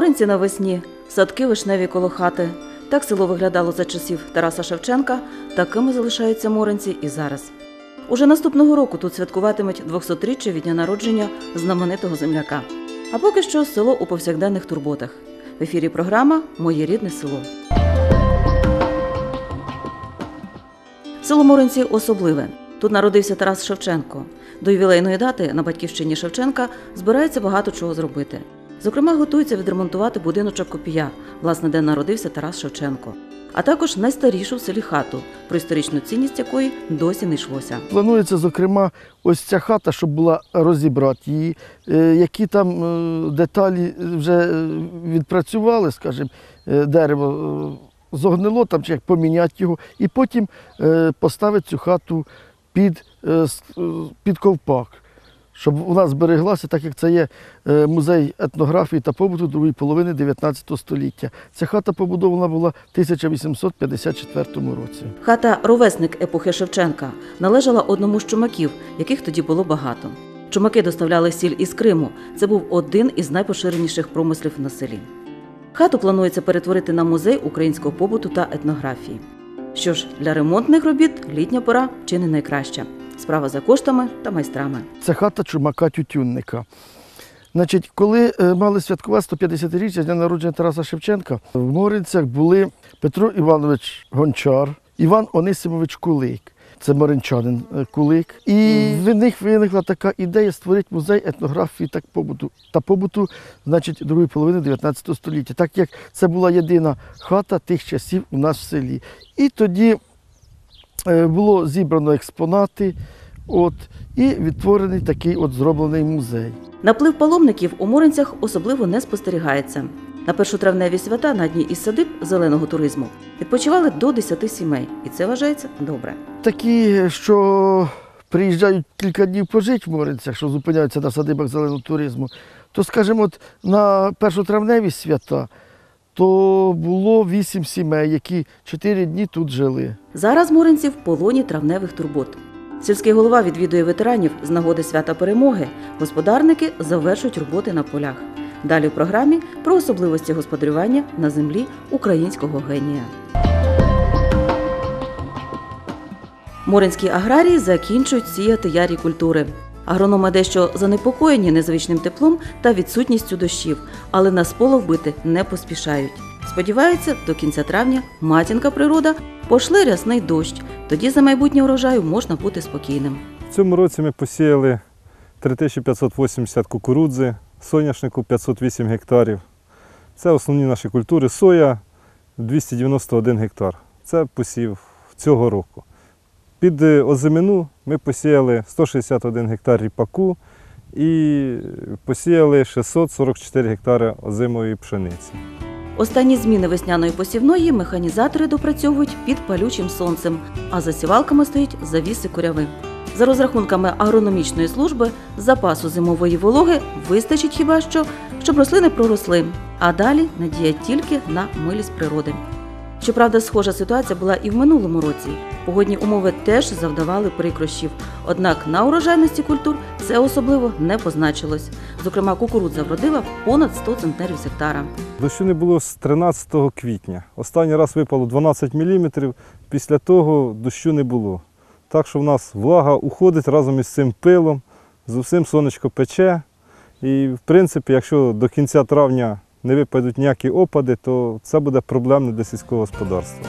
Моринці навесні, садки вишневі коло хати. Так село виглядало за часів Тараса Шевченка, такими залишаються моринці і зараз. Уже наступного року тут святкуватимуть 200-річчя від дня народження знаменитого земляка. А поки що село у повсякденних турботах. В ефірі програма Моє рідне село. Село Моринці особливе. Тут народився Тарас Шевченко. До ювілейної дати на батьківщині Шевченка збирається багато чого зробити. Зокрема, готується відремонтувати будиночок Копія, власне, де народився Тарас Шевченко, а також найстарішу в селі хату, про історичну цінність якої досі не йшлося. Планується, зокрема, ось ця хата, щоб була розібрати її, е, які там е, деталі вже е, відпрацювали, скажімо, дерево зогнило там, чи як поміняти його, і потім поставити цю хату під, під ковпак. Щоб нас збереглася, так як це є е, музей етнографії та побуту другої половини 19 століття. Ця хата побудована була в 1854 році. Хата ровесник епохи Шевченка належала одному з чумаків, яких тоді було багато. Чумаки доставляли сіль із Криму. Це був один із найпоширеніших промислів на селі. Хату планується перетворити на музей українського побуту та етнографії. Що ж, для ремонтних робіт літня пора чи не найкраща. Справа за коштами та майстрами. Це хата чумака тютюнника. Значить, коли е, мали святкувати 150-річчя дня народження Тараса Шевченка, в Моринцях були Петро Іванович Гончар, Іван Онисимович Кулик. Це моринчанин е, Кулик. І в них виникла така ідея створити музей етнографії та побуту та побуту, значить, другої половини 19 століття, так як це була єдина хата тих часів у нас в селі. І тоді було зібрано експонати, от, і відтворений такий от зроблений музей. Наплив паломників у Моринцях особливо не спостерігається. На першотравневі свята на одній із садиб зеленого туризму відпочивали до 10 сімей, і це вважається добре. Такі, що приїжджають кілька днів пожити в Моринцях, що зупиняються на садибах зеленого туризму, то, скажімо, от на першотравневі свята то було вісім сімей, які чотири дні тут жили. Зараз моринці в полоні травневих турбот. Сільський голова відвідує ветеранів з нагоди свята перемоги. Господарники завершують роботи на полях. Далі в програмі про особливості господарювання на землі українського генія. Моринські аграрії закінчують сіяти ярі культури. Агрономи дещо занепокоєні незвичним теплом та відсутністю дощів, але на сполох бити не поспішають. Сподіваються, до кінця травня матінка природа пошле рясний дощ. Тоді за майбутнє урожаю можна бути спокійним. В цьому році ми посіяли 3580 кукурудзи, соняшнику 508 гектарів. Це основні наші культури. Соя 291 гектар. Це посів цього року. Під е, озимину ми посіяли 161 гектар ріпаку і посіяли 644 гектари озимої пшениці. Останні зміни весняної посівної механізатори допрацьовують під палючим сонцем, а за сівалками стоять завіси куряви. За розрахунками агрономічної служби, запасу зимової вологи вистачить хіба що, щоб рослини проросли, а далі надія тільки на милість природи. Щоправда, схожа ситуація була і в минулому році. Погодні умови теж завдавали прикрощів. Однак на урожайності культур це особливо не позначилось. Зокрема, кукурудза вродила понад 100 центнерів з гектара. Дощу не було з 13 квітня. Останній раз випало 12 мм, після того дощу не було. Так що в нас влага уходить разом із цим пилом, з усім сонечко пече. І, в принципі, якщо до кінця травня не випадуть ніякі опади, то це буде проблемно для сільського господарства.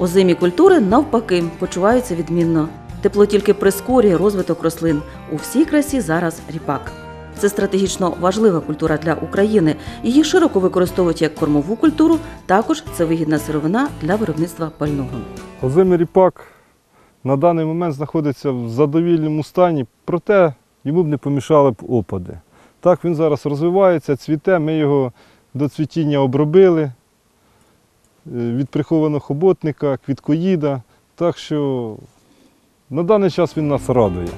Озимі культури навпаки почуваються відмінно. Тепло тільки прискорює розвиток рослин. У всій красі зараз ріпак. Це стратегічно важлива культура для України. Її широко використовують як кормову культуру. Також це вигідна сировина для виробництва пального. Озимий ріпак на даний момент знаходиться в задовільному стані, проте йому б не помішали б опади. Так він зараз розвивається, цвіте, ми його до цвітіння обробили е, від прихованого хоботника, квіткоїда. Так що на даний час він нас радує.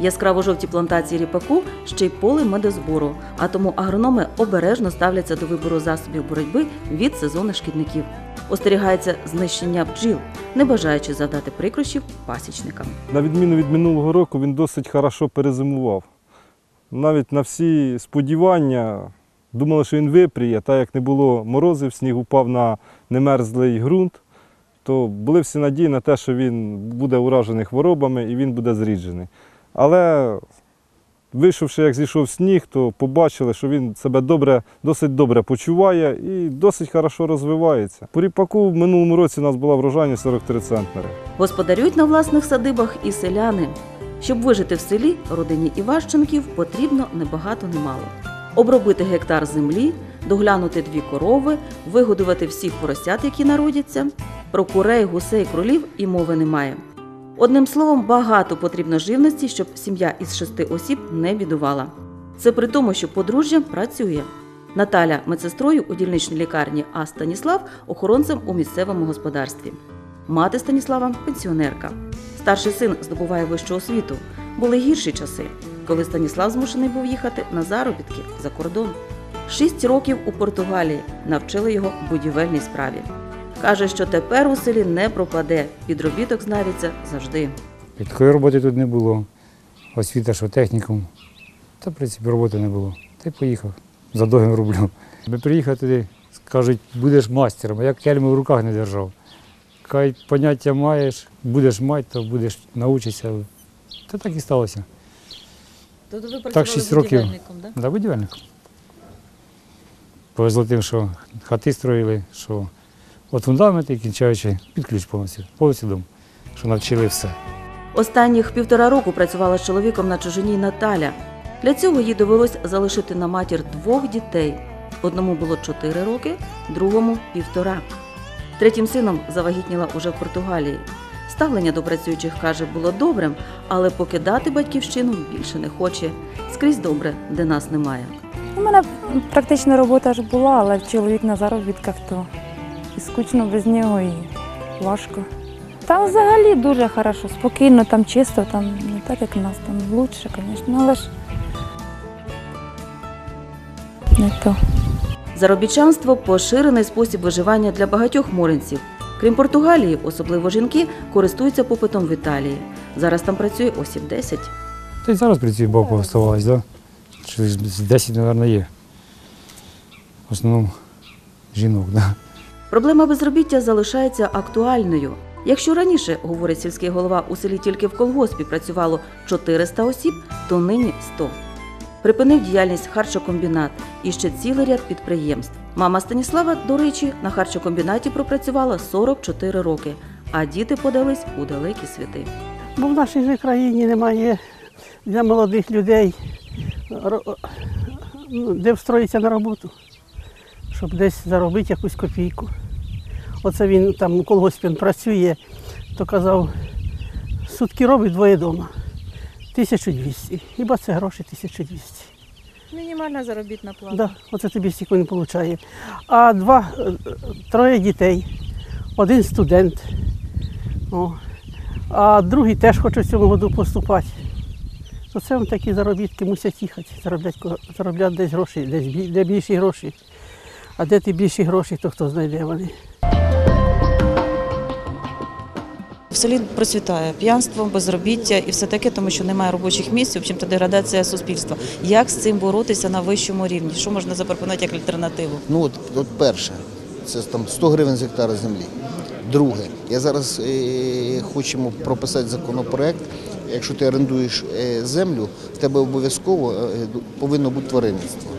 Яскраво жовті плантації ріпаку ще й поле медозбору, а тому агрономи обережно ставляться до вибору засобів боротьби від сезонних шкідників. Остерігається знищення бджіл, не бажаючи завдати прикрощів пасічникам. На відміну від минулого року, він досить хорошо перезимував. Навіть на всі сподівання Думали, що він випріє, так як не було морозів, сніг упав на немерзлий ґрунт, то були всі надії на те, що він буде уражений хворобами і він буде зріджений. Але вийшовши, як зійшов сніг, то побачили, що він себе добре, досить добре почуває і досить хорошо розвивається. По ріпаку в минулому році у нас була врожайність 43 центнери. Господарюють на власних садибах і селяни. Щоб вижити в селі, родині Іващенків потрібно небагато немало. Обробити гектар землі, доглянути дві корови, вигодувати всіх поросят, які народяться. Про курей, гусей, кролів і мови немає. Одним словом, багато потрібно живності, щоб сім'я із шести осіб не бідувала. Це при тому, що подружжя працює. Наталя медсестрою у дільничній лікарні, а Станіслав охоронцем у місцевому господарстві. Мати Станіслава пенсіонерка. Старший син здобуває вищу освіту. Були гірші часи, коли Станіслав змушений був їхати на заробітки за кордон. Шість років у Португалії навчили його будівельній справі. Каже, що тепер у селі не пропаде, підробіток знайдеться завжди. І такої роботи тут не було. Освіта, що технікум. Та, в принципі, роботи не було. Та й поїхав. За договір роблю. Ми приїхав туди, кажуть, будеш мастером, а я кельми в руках не держав. Кай поняття маєш, будеш мати, то будеш навчитися. Та так і сталося. Тобто ви працювали Так, шість років. Да, будівельник. Повезло тим, що хати строїли, що от фундаменти, кінчаючи, під ключ повністю, повністю дом, що навчили все. Останніх півтора року працювала з чоловіком на чужині Наталя. Для цього їй довелось залишити на матір двох дітей. Одному було 4 роки, другому півтора. Третім сином завагітніла уже в Португалії. Ставлення до працюючих каже було добрим, але покидати батьківщину більше не хоче. Скрізь добре, де нас немає. У мене практично робота ж була, але чоловік на заробітках, то і скучно без нього, і важко. Там взагалі дуже хорошо, спокійно, там чисто, там не так, як у нас, там лучше, звісно, але ж не то. Заробітчанство поширений спосіб виживання для багатьох моринців. Крім Португалії, особливо жінки, користуються попитом в Італії. Зараз там працює осіб 10. Та й зараз працює бабка оставалась, да? Чоловік з 10, мабуть, є. В основному жінок, да. Проблема безробіття залишається актуальною. Якщо раніше, говорить сільський голова, у селі тільки в колгоспі працювало 400 осіб, то нині 100. Припинив діяльність харчокомбінат і ще цілий ряд підприємств. Мама Станіслава, до речі, на харчокомбінаті пропрацювала 44 роки, а діти подались у далекі світи. Бо в нашій же країні немає для молодих людей, ну, де встроїтися на роботу, щоб десь заробити якусь копійку. Оце він там у колгоспі працює, то казав, сутки робить двоє вдома. 1200. Хіба це гроші 1200? Мінімальна заробітна плата. Да, оце тобі стільки він отримує. А два, е, троє дітей, один студент. О. А другий теж хоче в цьому году поступати. То це вам такі заробітки мусять їхати, заробляти, заробляти десь гроші, десь де більші гроші. А де ти більші гроші, то хто знайде вони. В селі процвітає п'янство, безробіття і все таке, тому що немає робочих місць, в общем-то деградація суспільства. Як з цим боротися на вищому рівні? Що можна запропонувати як альтернативу? Ну от, от перше, це там 100 гривень з гектара землі. Друге, я зараз е, хочемо прописати законопроект. Якщо ти орендуєш е, землю, в тебе обов'язково е, повинно бути тваринництво.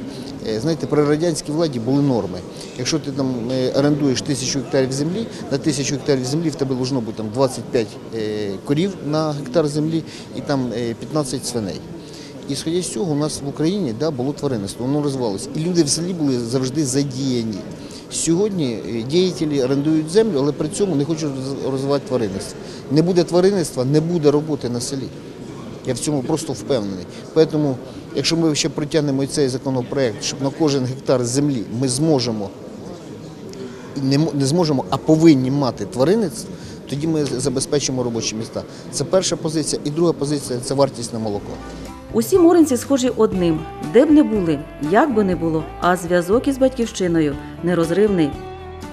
Е, Знаєте, при радянській владі були норми. Якщо ти там е, орендуєш тисячу гектарів землі, на тисячу гектарів землі в тебе должно бути там 25 е, корів на гектар землі і там е, 15 свиней. І сходя з цього, у нас в Україні да, було тваринництво, воно розвивалося. І люди в селі були завжди задіяні. Сьогодні е, діятелі орендують землю, але при цьому не хочуть розвивати тваринництво. Не буде тваринництва, не буде роботи на селі. Я в цьому просто впевнений. Тому, якщо ми ще притягнемо цей законопроект, щоб на кожен гектар землі ми зможемо не, не зможемо, а повинні мати тваринництво, тоді ми забезпечимо робочі міста. Це перша позиція. І друга позиція це вартість на молоко. Усі моринці схожі одним, де б не були, як би не було, а зв'язок із батьківщиною нерозривний.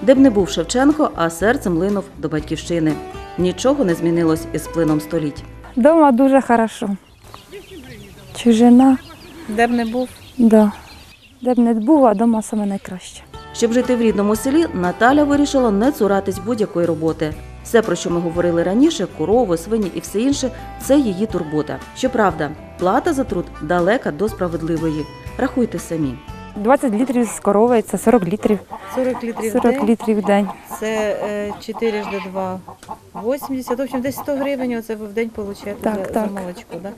Де б не був Шевченко, а серцем линув до батьківщини. Нічого не змінилось із плином століть. Дома дуже хорошо. Чужина, Де б не був, да. Де б не був, а вдома саме найкраще. Щоб жити в рідному селі, Наталя вирішила не цуратись будь-якої роботи. Все, про що ми говорили раніше, корови, свині і все інше це її турбота. Щоправда, плата за труд далека до справедливої. Рахуйте самі. 20 літрів з корови це 40 літрів. 40 літрів 40 літрів в день. Це е, 4 жди 2, 80, в общем, десь 100 гривень оце ви в день получаєте Так, за, за так. молочко. Да?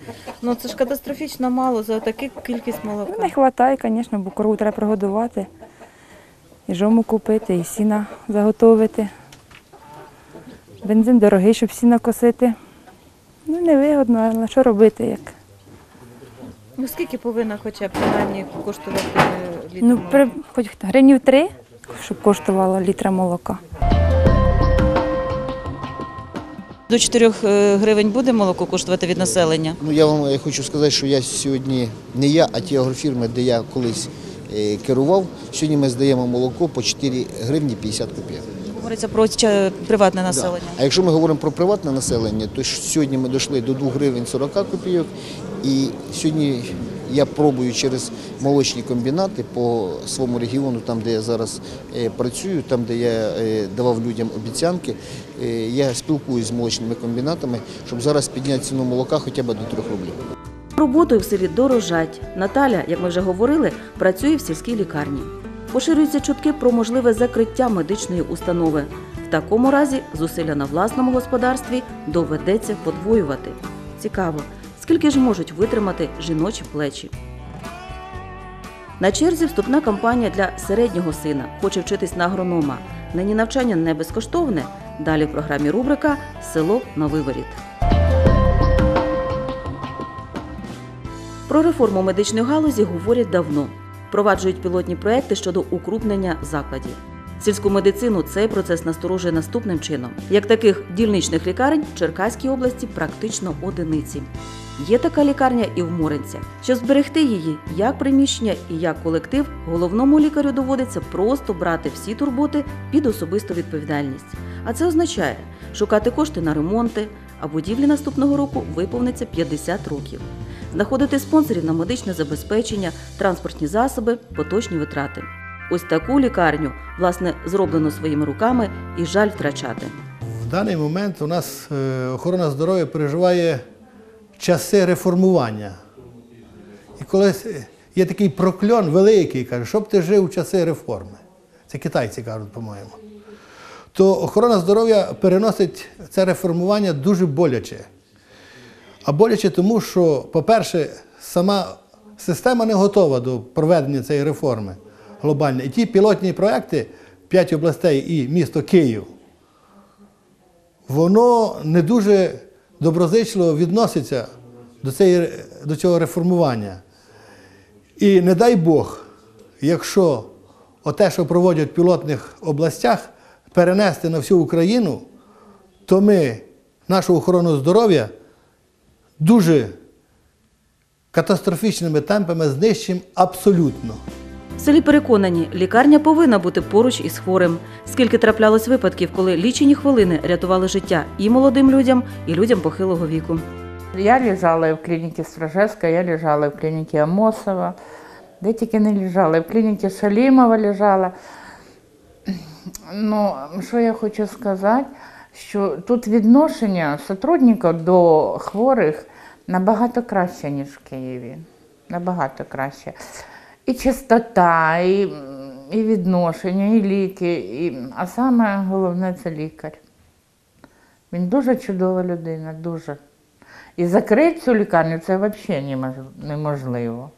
Ну це ж катастрофічно мало за таку кількість молока. Не вистачає, звісно, бо корову треба прогодувати. І жому купити, і сіна заготовити. Бензин дорогий, щоб сіна косити. Ну, невигодно, але що робити як? Ну скільки повинна хоча б принаймні коштувати е, літр Ну, молока? при, хоч гривнів три, щоб коштувало літра молока. До 4 гривень буде молоко коштувати від населення? Ну я вам е, хочу сказати, що я сьогодні не я, а ті агрофірми, де я колись е, керував. Сьогодні ми здаємо молоко по 4 гривні 50 копійок. Говориться про приватне населення. А якщо ми говоримо про приватне населення, то сьогодні ми дійшли до 2 гривень 40 копійок. І сьогодні я пробую через молочні комбінати по своєму регіону, там де я зараз е, працюю, там де я е, давав людям обіцянки. е, Я спілкуюся з молочними комбінатами, щоб зараз підняти ціну молока хоча б до 3 рублів. Роботою в селі дорожать. Наталя, як ми вже говорили, працює в сільській лікарні. Поширюються чутки про можливе закриття медичної установи. В такому разі зусилля на власному господарстві доведеться подвоювати. Цікаво, скільки ж можуть витримати жіночі плечі. На черзі вступна кампанія для середнього сина. Хоче вчитись на агронома. Нині навчання не безкоштовне. Далі в програмі рубрика Село на виворіт. Про реформу медичної галузі говорять давно. Впроваджують пілотні проекти щодо укрупнення закладів. Сільську медицину цей процес насторожує наступним чином: як таких дільничних лікарень в Черкаській області практично одиниці. Є така лікарня і в Моринцях. Щоб зберегти її як приміщення і як колектив, головному лікарю доводиться просто брати всі турботи під особисту відповідальність. А це означає шукати кошти на ремонти, а будівлі наступного року виповниться 50 років знаходити спонсорів на медичне забезпечення, транспортні засоби, поточні витрати. Ось таку лікарню, власне, зроблено своїми руками і жаль втрачати. В даний момент у нас е, охорона здоров'я переживає часи реформування. І коли є такий прокльон великий, каже, щоб ти жив у часи реформи. Це китайці кажуть, по-моєму. То охорона здоров'я переносить це реформування дуже боляче. А боляче тому, що, по-перше, сама система не готова до проведення цієї реформи глобальної. І ті пілотні проекти, п'ять областей і місто Київ, воно не дуже доброзичливо відноситься до, цієї, до цього реформування. І не дай Бог, якщо оте, що проводять в пілотних областях, перенести на всю Україну, то ми нашу охорону здоров'я дуже катастрофічними темпами знищимо абсолютно. В селі переконані, лікарня повинна бути поруч із хворим. Скільки траплялось випадків, коли лічені хвилини рятували життя і молодим людям, і людям похилого віку. Я лежала і в клініці Стражевська, я лежала і в клініці Амосова, де тільки не лежала, і в клініці Шалімова лежала. Ну, що я хочу сказати, що тут відношення сотрудників до хворих набагато краще, ніж в Києві. Набагато краще. І чистота, і, і відношення, і ліки. І, а саме головне це лікар. Він дуже чудова людина, дуже. І закрити цю лікарню це взагалі неможливо.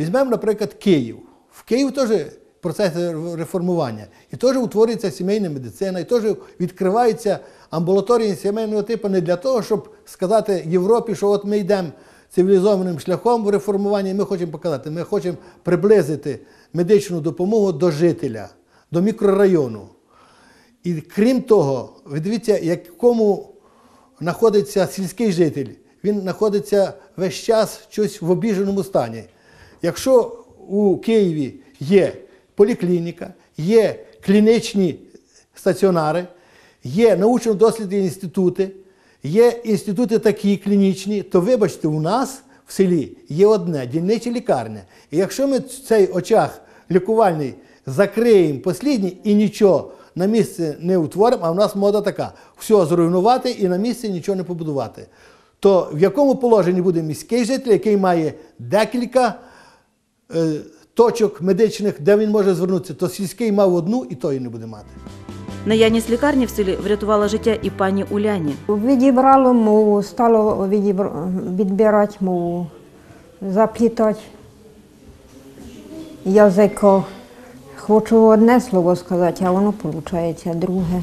Візьмемо, наприклад, Київ. В Київ теж процес реформування. І теж утворюється сімейна медицина, і теж відкриваються амбулаторії сімейного типу не для того, щоб сказати Європі, що от ми йдемо цивілізованим шляхом в реформуванні, ми хочемо показати, ми хочемо приблизити медичну допомогу до жителя, до мікрорайону. І крім того, ви дивіться, якому знаходиться сільський житель. Він знаходиться весь час щось в обіженому стані. Якщо у Києві є поліклініка, є клінічні стаціонари, є научно-дослідні інститути, є інститути такі клінічні, то вибачте, у нас в селі є одне дільнича лікарня. І якщо ми цей очаг лікувальний закриємо послідній і нічого на місці не утворимо, а в нас мода така: все зруйнувати і на місці нічого не побудувати. То в якому положенні буде міський житель, який має декілька е, точок медичних, де він може звернутися, то сільський мав одну і той не буде мати. Наявність лікарні в селі врятувала життя і пані Уляні. Відібрало мову, стало відібр- відбирати мову, заплітати язико. Хочу одне слово сказати, а воно виходить друге.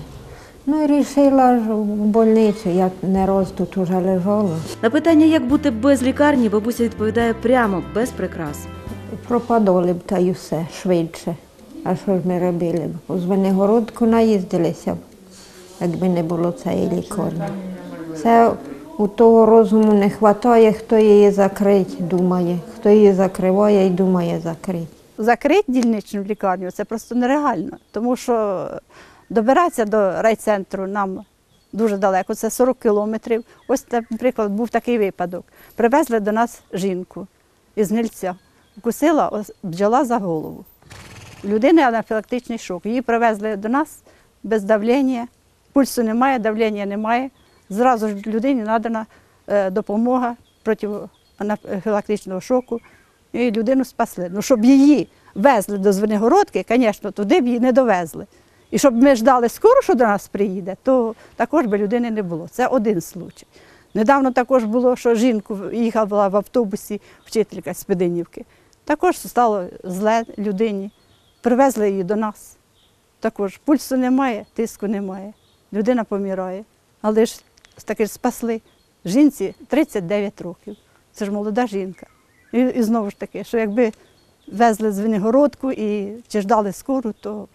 Ну і вирішила в больницю, я не раз тут уже лежала. На питання, як бути без лікарні, бабуся відповідає прямо, без прикрас. Пропадали б та й все швидше. А що ж ми робили б? У Звенигородку наїздилися б, якби не було цієї лікарні. Це у того розуму не вистачає, хто її закрить, думає, хто її закриває і думає закрити. закрити дільничну лікарню це просто нереально, тому що добиратися до райцентру нам дуже далеко, це 40 кілометрів. Ось, наприклад, був такий випадок. Привезли до нас жінку із гнильця, вкусила ось бджола за голову. Людина анафілактичний шок. Її привезли до нас без давлення, пульсу немає, давлення немає. Зразу ж людині надана е, допомога проти анафілактичного шоку і людину спасли. Ну, щоб її везли до Звенигородки, звісно, туди б її не довезли. І щоб ми ждали скоро, що до нас приїде, то також би людини не було. Це один случай. Недавно також було, що жінку їхала в автобусі вчителька з Пединівки. Також стало зле людині. Привезли її до нас. Також пульсу немає, тиску немає. Людина помирає. Але ж таки ж спасли. Жінці 39 років. Це ж молода жінка. І, і знову ж таки, що якби везли з Виногородку і чи скору, то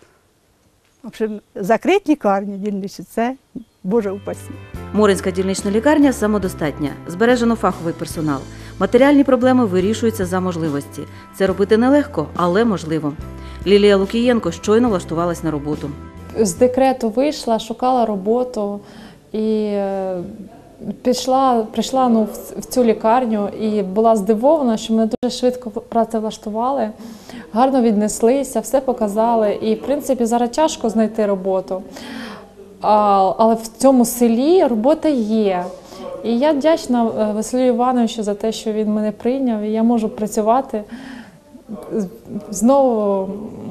общем, закрити лікарню дільничі це Боже упасі. Моринська дільнична лікарня самодостатня, збережено фаховий персонал. Матеріальні проблеми вирішуються за можливості. Це робити нелегко, але можливо. Лілія Лукієнко щойно влаштувалась на роботу. з декрету вийшла, шукала роботу і е, пішла, прийшла ну, в- цю лікарню і була здивована, що мене дуже швидко працевлаштували, гарно віднеслися, все показали. І, в принципі, зараз тяжко знайти роботу. Але в цьому селі робота є. І я вдячна е, Василю Івановичу за те, що він мене прийняв, і я можу працювати знову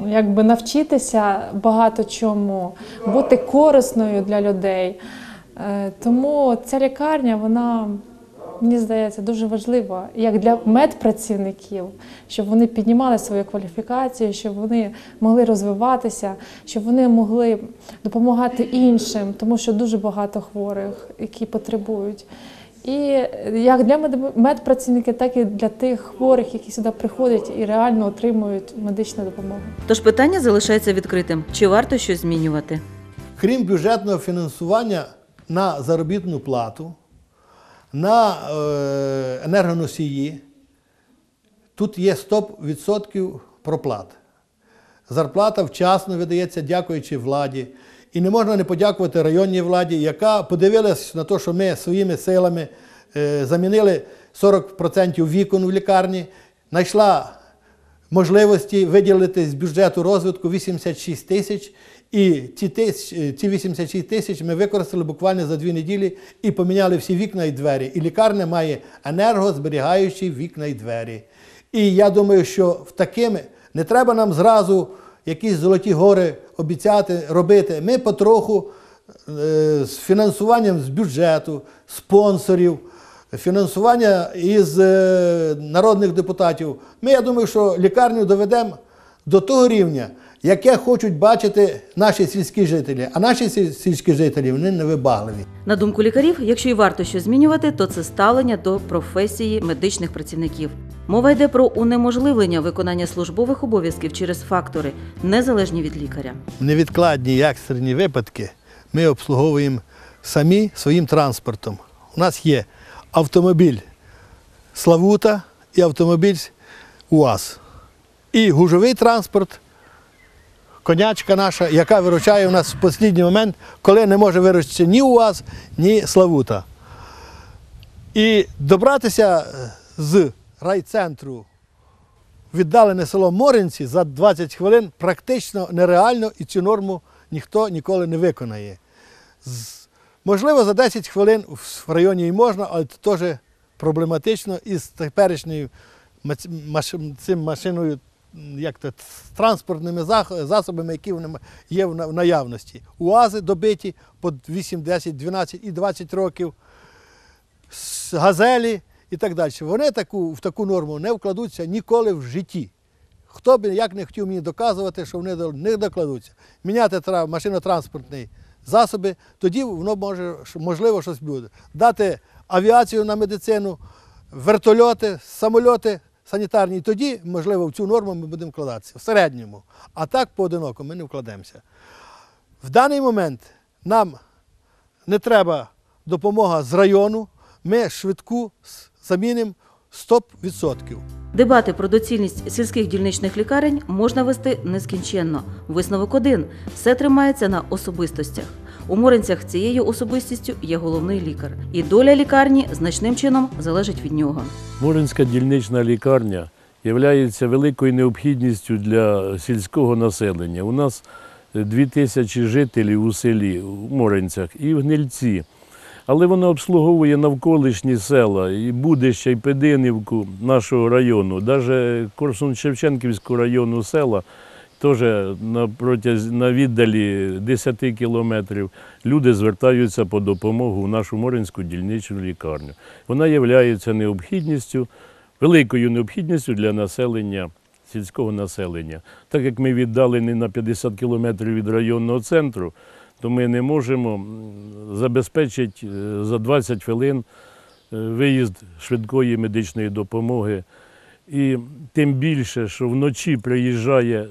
якби навчитися багато чому, бути корисною для людей. Е, Тому ця лікарня, вона, мені здається, дуже важлива як для медпрацівників, щоб вони піднімали свою кваліфікацію, щоб вони могли розвиватися, щоб вони могли допомагати іншим, тому що дуже багато хворих, які потребують. І як для мед- медпрацівників, так і для тих хворих, які сюди приходять і реально отримують медичну допомогу. Тож питання залишається відкритим: чи варто щось змінювати? Крім бюджетного фінансування на заробітну плату, на е, енергоносії, тут є 100% проплат. Зарплата вчасно видається, дякуючи владі. І не можна не подякувати районній владі, яка подивилась на те, що ми своїми силами е, замінили 40% вікон в лікарні, знайшла можливості виділити з бюджету розвитку 86 тисяч. І ці, тисяч, ці 86 тисяч ми використали буквально за дві неділі і поміняли всі вікна і двері. І лікарня має енергозберігаючі вікна і двері. І я думаю, що в такими не треба нам зразу якісь золоті гори обіцяти робити. Ми потроху е, з фінансуванням з бюджету, спонсорів, фінансування із е, народних депутатів. Ми, я думаю, що лікарню доведемо до того рівня, яке хочуть бачити наші сільські жителі. А наші сільські жителі вони невибагливі. На думку лікарів, якщо й варто щось змінювати, то це ставлення до професії медичних працівників. Мова йде про унеможливлення виконання службових обов'язків через фактори, незалежні від лікаря. Невідкладні екстрені випадки ми обслуговуємо самі своїм транспортом. У нас є автомобіль Славута і автомобіль УАЗ. І гужовий транспорт, конячка наша, яка виручає у нас в останній момент, коли не може виручити ні УАЗ, ні Славута. І добратися з райцентру віддалене село Моринці за 20 хвилин практично нереально і цю норму ніхто ніколи не виконає. Можливо, за 10 хвилин в районі і можна, але це теж проблематично із теперішньою цим машиною, як то, транспортними засобами, які є в наявності. УАЗи добиті по 8, 10, 12 і 20 років, газелі і так далі. Вони таку, в таку норму не вкладуться ніколи в житті. Хто б як не хотів мені доказувати, що вони не докладуться. Міняти машинотранспортні засоби, тоді воно може, можливо щось буде. Дати авіацію на медицину, вертольоти, самольоти санітарні, тоді, можливо, в цю норму ми будемо вкладатися в середньому. А так поодиноко ми не вкладемося. В даний момент нам не треба допомога з району, ми швидку замінимо 100%. Дебати про доцільність сільських дільничних лікарень можна вести нескінченно. Висновок один все тримається на особистостях. У Моринцях цією особистістю є головний лікар, і доля лікарні значним чином залежить від нього. Моринська дільнична лікарня є великою необхідністю для сільського населення. У нас дві тисячі жителів у селі, у Моринцях, і в Гнильці. Але вона обслуговує навколишні села, і Будище, і Пединівку нашого району, навіть Корсун-Шевченківського району села, теж на, протязі, на віддалі 10 кілометрів люди звертаються по допомогу в нашу Моринську дільничну лікарню. Вона є необхідністю, великою необхідністю для населення, сільського населення. Так як ми віддалені на 50 кілометрів від районного центру, то ми не можемо забезпечити е, за 20 хвилин е, виїзд швидкої медичної допомоги. І тим більше, що вночі приїжджає е,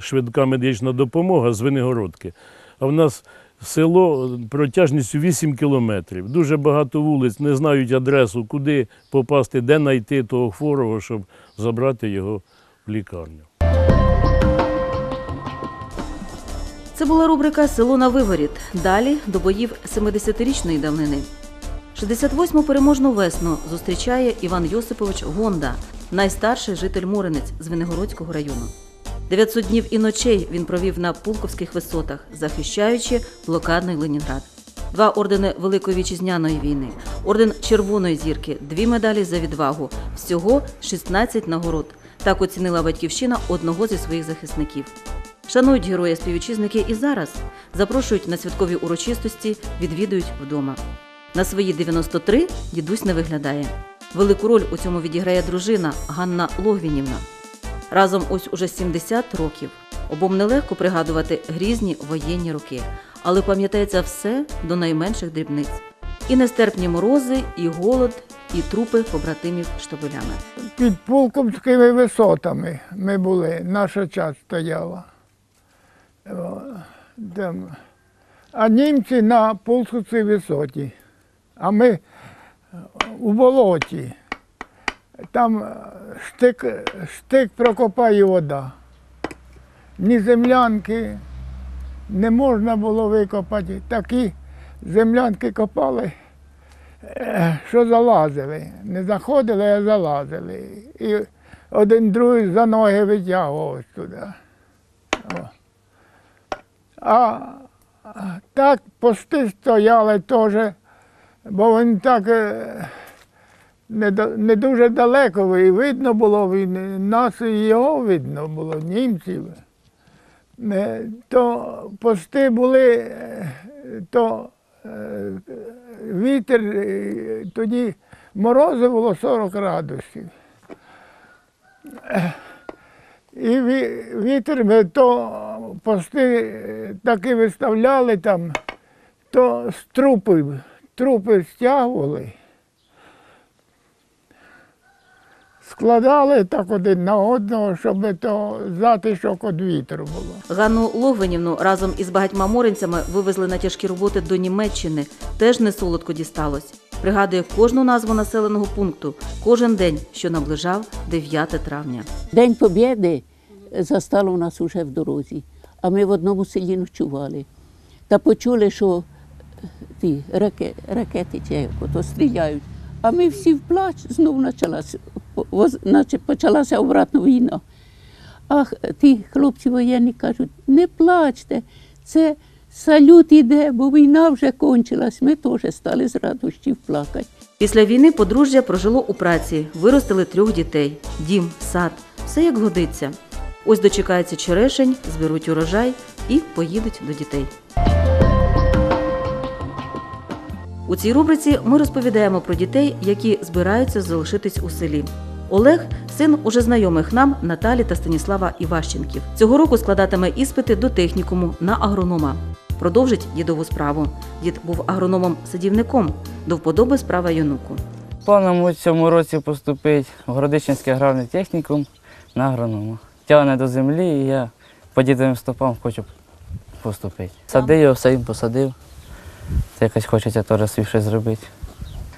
швидка медична допомога з Винигородки. А в нас село протяжністю 8 кілометрів. Дуже багато вулиць не знають адресу, куди попасти, де знайти того хворого, щоб забрати його в лікарню. Це була рубрика Село на виворіт. Далі до боїв 70-річної давнини. 68-му переможну весну зустрічає Іван Йосипович Гонда, найстарший житель Моринець з Венегородського району. 900 днів і ночей він провів на Пулковських висотах, захищаючи блокадний Ленінград. Два ордени Великої вітчизняної війни, орден Червоної зірки, дві медалі за відвагу, всього 16 нагород. Так оцінила батьківщина одного зі своїх захисників. Шанують героя співвітчизники і зараз. Запрошують на святкові урочистості, відвідують вдома. На свої 93 дідусь не виглядає. Велику роль у цьому відіграє дружина Ганна Логвінівна. Разом ось уже 70 років. Обом нелегко пригадувати грізні воєнні роки, але пам'ятається все до найменших дрібниць. І нестерпні морози, і голод, і трупи побратимів штабелями. Під Пулковськими висотами ми були, наша часть стояла. А німці на Пулковській висоті, а ми у болоті. Там е, штик, штик прокопає вода. Ні землянки не можна було викопати. Такі землянки копали, е, що залазили. Не заходили, а залазили. І один другий за ноги витягував туди. А а так пости стояли теж, бо вони так е, не, не дуже далеко, і видно було, він, нас і його видно було, німців. Е, То пости були, е, то вітер, тоді морози було 40 градусів. І вітер ми то пости таки виставляли там, то з трупи, стягували. Складали так один на одного, щоб то затишок від вітру було. Ганну Логвинівну разом із багатьма моринцями вивезли на тяжкі роботи до Німеччини. Теж не солодко дісталось. Пригадує кожну назву населеного пункту, кожен день, що наближав 9 травня. День Побєди застало нас уже в дорозі, а ми в одному селі ночували. Та почули, що ті раке- ракети чи як ото стріляють. А ми всі в плач, знову почалася, почалася обратно війна. Ах, ті хлопці воєнні кажуть, не плачте, це салют іде, бо війна вже кончилась. Ми теж стали з радощів плакати. Після війни подружжя прожило у праці, виростили трьох дітей, дім, сад, все як годиться. Ось дочекається черешень, зберуть урожай і поїдуть до дітей. У цій рубриці ми розповідаємо про дітей, які збираються залишитись у селі. Олег син уже знайомих нам Наталі та Станіслава Іващенків. Цього року складатиме іспити до технікуму на агронома. Продовжить дідову справу. Дід був агрономом-садівником, до вподоби справа юнуку. Плануємо у цьому році поступити в Городичинський аграрний технікум на агронома. Тягне до землі, і я по дідовим стопам хочу поступити. Садив його, все їм посадив. Та якось хочеться теж свій щось зробити.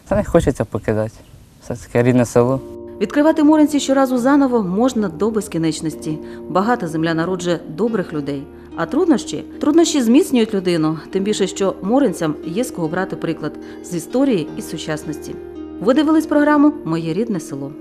Та не хочеться покидати. Все таке рідне село. Відкривати Моринці щоразу заново можна до безкінечності. Багата земля народжує добрих людей. А труднощі труднощі зміцнюють людину, тим більше, що моринцям є з кого брати приклад з історії і сучасності. Ви дивились програму Моє рідне село.